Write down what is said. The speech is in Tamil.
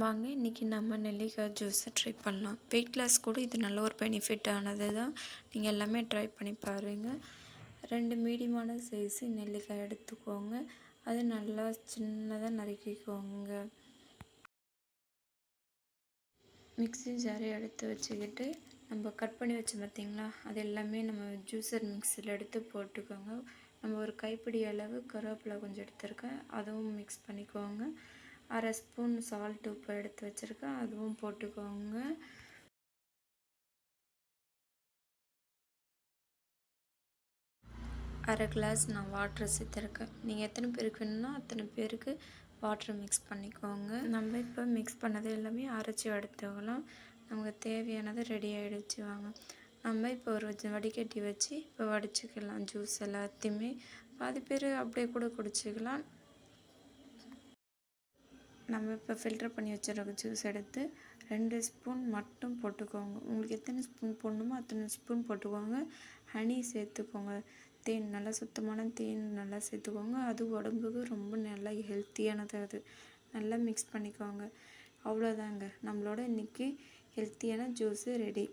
வாங்க இன்றைக்கி நம்ம நெல்லிக்காய் ஜூஸை ட்ரை பண்ணலாம். வெயிட் லாஸ் கூட இது நல்ல ஒரு பெனிஃபிட்டானது தான் நீங்கள் எல்லாமே ட்ரை பண்ணி பாருங்கள் ரெண்டு மீடியமான சைஸு நெல்லிக்காய் எடுத்துக்கோங்க. அது நல்லா சின்னதாக நறுக்கிக்கோங்க. மிக்ஸி ஜாரை எடுத்து வச்சுக்கிட்டு நம்ம கட் பண்ணி வச்சோம் பார்த்திங்களா அது எல்லாமே நம்ம ஜூஸர் மிக்ஸியில் எடுத்து போட்டுக்கோங்க. நம்ம ஒரு கைப்பிடி அளவு கருவேப்பிலை கொஞ்சம் எடுத்துருக்கேன். அதுவும் மிக்ஸ் பண்ணிக்கோங்க. அரை ஸ்பூன் சால்ட் உப்பு எடுத்து வச்சுருக்கேன். அதுவும் போட்டுக்கோங்க. அரை கிளாஸ் நான் வாட்டர் சேர்த்துருக்கேன். நீங்கள் எத்தனை பேருக்கு வேணும்னா அத்தனை பேருக்கு வாட்ரு மிக்ஸ் பண்ணிக்கோங்க. நம்ம இப்போ மிக்ஸ் பண்ணது எல்லாமே அரைச்சி எடுத்துக்கலாம். நமக்கு தேவையானது ரெடி ஆகிடுச்சு வாங்க. நம்ம இப்போ ஒரு வடிகட்டி வச்சு இப்போ வடிச்சுக்கலாம். ஜூஸ் எல்லாத்தையுமே. பாதி பேர் அப்படியே கூட குடிச்சிக்கலாம். நம்ம இப்போ ஃபில்டர் பண்ணி வச்சுருக்க ஜூஸ் எடுத்து ரெண்டு ஸ்பூன் மட்டும் போட்டுக்கோங்க. உங்களுக்கு எத்தனை ஸ்பூன் போடணுமோ அத்தனை ஸ்பூன் போட்டுக்கோங்க. ஹனி சேர்த்துக்கோங்க. தேன் நல்லா சுத்தமான தேன் நல்லா சேர்த்துக்கோங்க. அது உடம்புக்கு ரொம்ப நல்லா ஹெல்த்தியானது அது. நல்லா மிக்ஸ் பண்ணிக்கோங்க. அவ்வளோதாங்க நம்மளோட இன்றைக்கி ஹெல்த்தியான ஜூஸு ரெடி